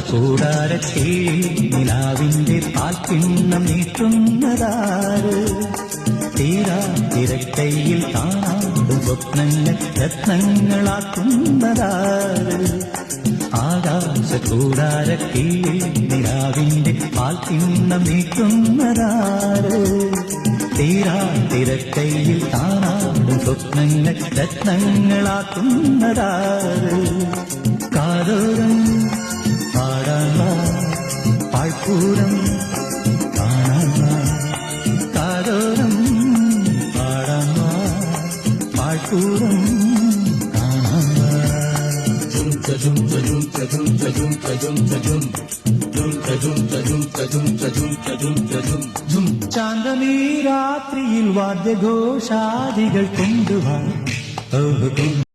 കൂടാരക്കീഴിൽ നിലാവിന്റെ പാൽക്കിണ്ണം നീട്ടുന്നതാര്? തീരാ തിരക്കയിൽ കാണാടും സ്വപ്നങ്ങൾ രത്നങ്ങളാക്കുന്നതാര്? ആകാശ കൂടാരക്കീഴിൽ നിലാവിന്റെ പാൽക്കിണ്ണം നീട്ടുന്നതാര്? തീരാ തിരക്കയിൽ കാണാടും സ്വപ്നങ്ങൾ രത്നങ്ങളാക്കുന്നതാര്? പാഴ്പൂരം കാണാൻ കാതോരം പാടാൻ പാഴ്പൂരം കാണാൻ ചാന്തനീ രാത്രിയിൽ വാദ്യഘോഷാദികൾ കൊണ്ടുവാ